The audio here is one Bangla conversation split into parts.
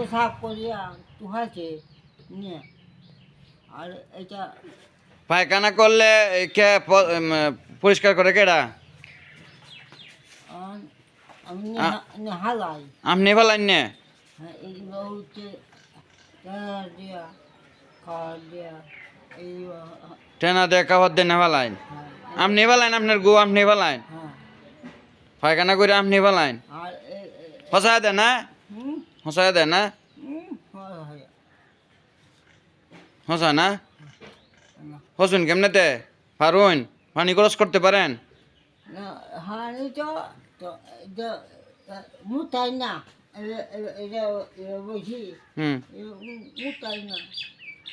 এটা সাফ করিয়া তুহাছে নিয়ে। আর এটা পায়খানা করলে কে পরিষ্কার করে কেডা? আপনি বলেন না হ্যাঁ টেনা দিয়ে কাপড় দিয়ে নেভালাইন? হ্যাঁ। আপনি বলেন আপনার গু আপনি বলেন হ্যাঁ। পায়খানা করে আপনি এ- এ- দেয় না হুম? হসায় দেয় না? হসা না? হসুন কেমনেতে? পারুন পানি খরচ করতে পারেন।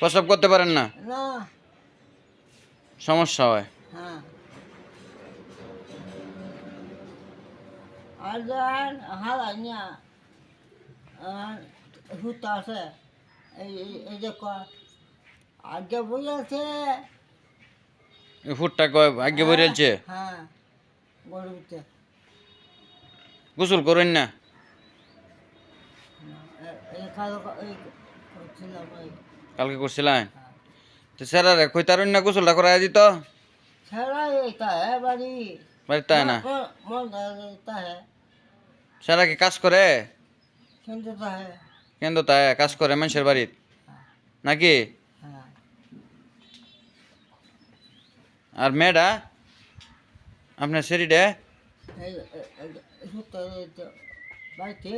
প্রসব করতে পারেন না? সমস্যা হয়। হ্যাঁ। আর নিয়া হুতা আছে। এই এই- যে আগে বলেছে এই ফুটটা কয় আগে বেরিয়েছে হ্যাঁ গরুতে গোসল করেন না? করছিলাম কালকে করছিলেন? হ্যাঁ। তো স্যারারে কই তারুন না গোসলটা করাই দিত? ছাড়া এটা হ্যাঁ বাড়ি। বাড়ি না? হ্যাঁ স্যারা কি কাজ করে? কিন্তু তা হ্যাঁ কিন্তু তাই কাজ করে মানুষের বাড়িত নাকি? হ্যাঁ। আর মেয়েটা? আপনার শরীরে এই সুতা বাড়িতে?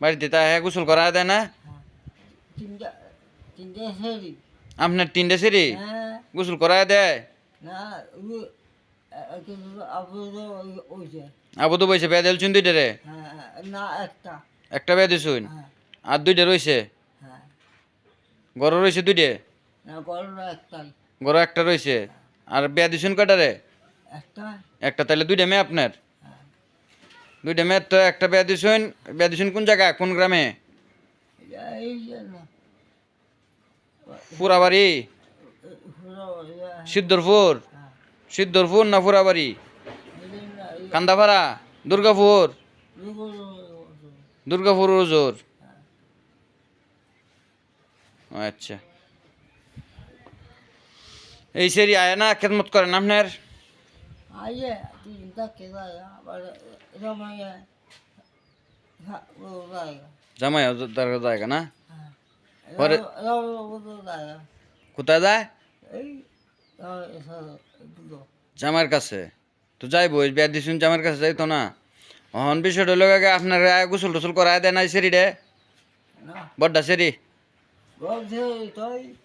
বাড়িতে তা হ্যাঁ গোসল করা দেয় না? হ্যাঁ। তিনটা তিনটা সেরি আপনার তিনটে সিঁড়ি হ্যাঁ। গোসল করা দেয়? না ওই কিন্তু আবুদো ওইছে আবু তো বইছে বেয়া দিলছুন দুইটা রে। হ্যাঁ না একটা। একটা বেয়া দিছুন হ্যাঁ। আর দুইটা রইছে? হ্যাঁ। গড় রইছে দুইটা? গড় একটা। রইছে? আর বেয়া দিছুন কটা রে? একটা। একটা তাহলে দুইটা মেয়ে আপনার? হ্যাঁ। দুইটা মেয়ের তো একটা বেয়া দিছুন বেয়া দিছুন কোন জায়গা কোন গ্রামে? পুরাবাড়ি? সিদ্ধরপুর? হ্যাঁ। সিদ্ধরপুর না পুরাবাড়ি? কান্দাপাড়া দুর্গাপুর। দুর্গাপুর ওজোর। আচ্ছা। এই সেরি আয় না খেদমত করেন আপনার? জামাই দরকার জায়গা না? হ্যাঁ। পরে- কোথায় যায় দুটো জামাইয়ের কাছে। তো যাইব বিয়া দিছুন জামাইয়ের কাছে যাইতো না? অহন বিষয়টা হলো আগে আপনার গোসল টোসল করায় দেয় না সেরি রে বড্ডা সেরি?